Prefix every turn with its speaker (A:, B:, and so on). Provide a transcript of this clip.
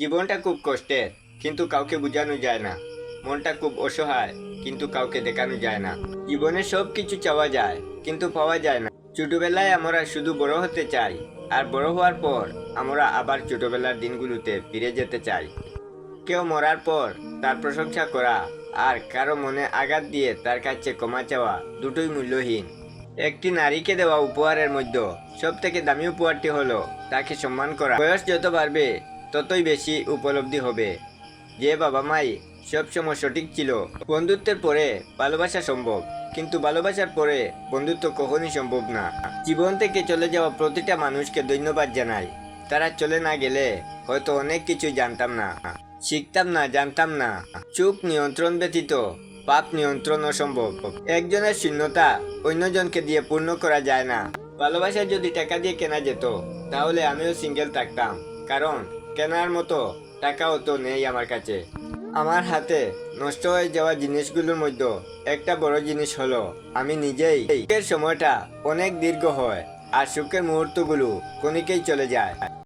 A: জীবনটা খুব কষ্টের, কিন্তু কাউকে বোঝানো যায় না। মনটা খুব অসহায়, কিন্তু কাউকে দেখানো যায় না। জীবনে সব কিছু চাওয়া যায়, কিন্তু পাওয়া যায় না। ছোটবেলায় আমরা শুধু বড় হতে চাই, আর বড় হওয়ার পর আমরা আবার ছোটবেলার দিনগুলোতে ফিরে যেতে চাই। কেউ মরার পর তার প্রশংসা করা, আর কারও মনে আঘাত দিয়ে তার কাছে ক্ষমা চাওয়া দুটোই মূল্যহীন। একটি নারীকে দেওয়া উপহারের মধ্যে সব থেকে দামি উপহারটি হলো তাকে সম্মান করা। বয়স যত বাড়বে ততই বেশি উপলব্ধি হবে। যে বাবা মাই সবসময় সঠিক ছিল, বন্ধুত্বের পরে ভালোবাসা সম্ভব। কিন্তু ভালোবাসার পরে বন্ধুত্ব কখনই সম্ভব না। জীবন থেকে চলে যাওয়া প্রতিটা মানুষকে ধন্যবাদ জানাই। তারা চলে না গেলে হয়তো অনেক কিছু জানতাম না, শিখতাম না, জানতাম না। চুপ নিয়ন্ত্রণ ব্যতীত, পাপ নিয়ন্ত্রণ অসম্ভব। একজনের শূন্যতা অন্যজনকে দিয়ে পূর্ণ করা যায় না। ভালোবাসা যদি টাকা দিয়ে কেনা যেত, তাহলে আমিও সিঙ্গেল থাকতাম। কারণ কেনার মতো টাকাও তো নেই আমার কাছে। আমার হাতে নষ্ট হয়ে যাওয়া জিনিসগুলোর মধ্যে একটা বড় জিনিস হলো, আমি নিজেই সুখের সময়টা অনেক দীর্ঘ হয় আর সুখের মুহূর্তগুলো কোনিকেই চলে যায়।